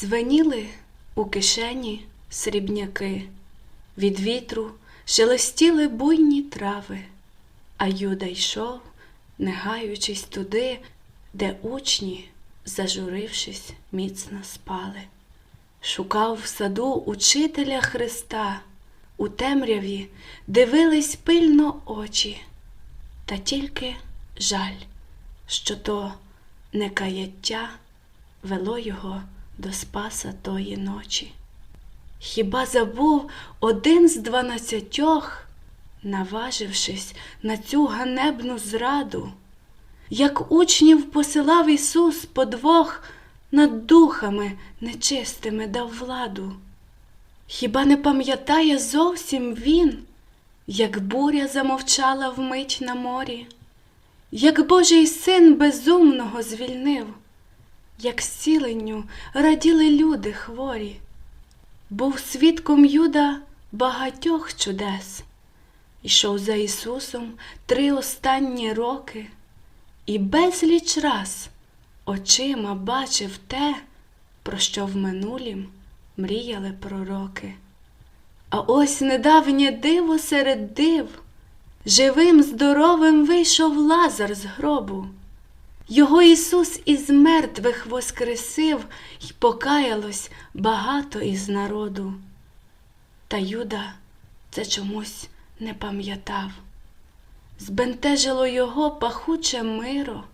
Дзвеніли у кишені срібняки, від вітру шелестіли буйні трави, а Юда йшов, не гаючись туди, де учні, зажурившись, міцно спали. Шукав в саду учителя Христа, у темряві дивились пильно очі, та тільки жаль, що то не каяття вело його до спаса тої ночі. Хіба забув один з дванадцятьох, наважившись на цю ганебну зраду, як учнів посилав Ісус подвох над духами нечистими дав владу. Хіба не пам'ятає зовсім він, як буря замовчала вмить на морі, як Божий син безумного звільнив, як зціленню раділи люди хворі, був свідком Юда багатьох чудес, ішов за Ісусом три останні роки, і безліч раз очима бачив те, про що в минулім мріяли пророки. А ось недавнє диво серед див, живим, здоровим вийшов Лазар з гробу. Його Ісус із мертвих воскресив, й покаялось багато із народу. Та Юда це чомусь не пам'ятав. Збентежило його пахуче миро,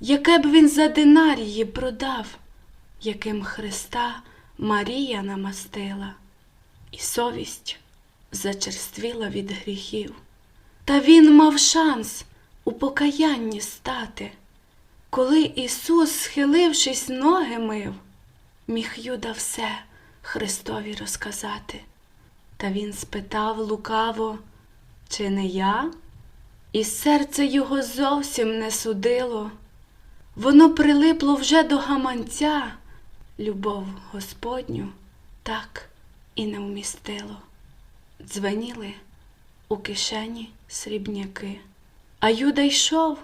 яке б він за динарії продав, яким Христа Марія намастила, і совість зачерствіла від гріхів. Та він мав шанс у покаянні стати. Коли Ісус, схилившись, ноги мив, міг Юда все Христові розказати. Та він спитав лукаво, чи не я? І серце його зовсім не судило. Воно прилипло вже до гаманця, любов Господню так і не вмістило. Дзвеніли у кишені срібняки, а Юда йшов,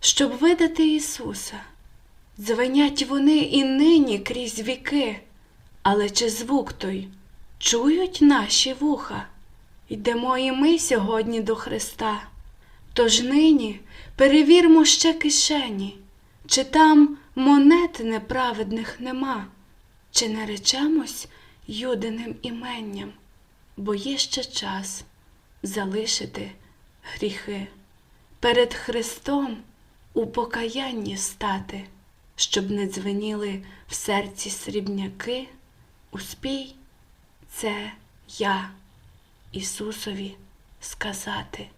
щоб видати Ісуса. Дзвенять вони і нині крізь віки, але чи звук той чують наші вуха? Йдемо і ми сьогодні до Христа. Тож нині перевірмо ще кишені, чи там монет неправедних нема, чи наречемось юдиним іменням, бо є ще час залишити гріхи, перед Христом у покаянні стати, щоб не дзвеніли в серці срібняки, успій, це я Ісусові сказати.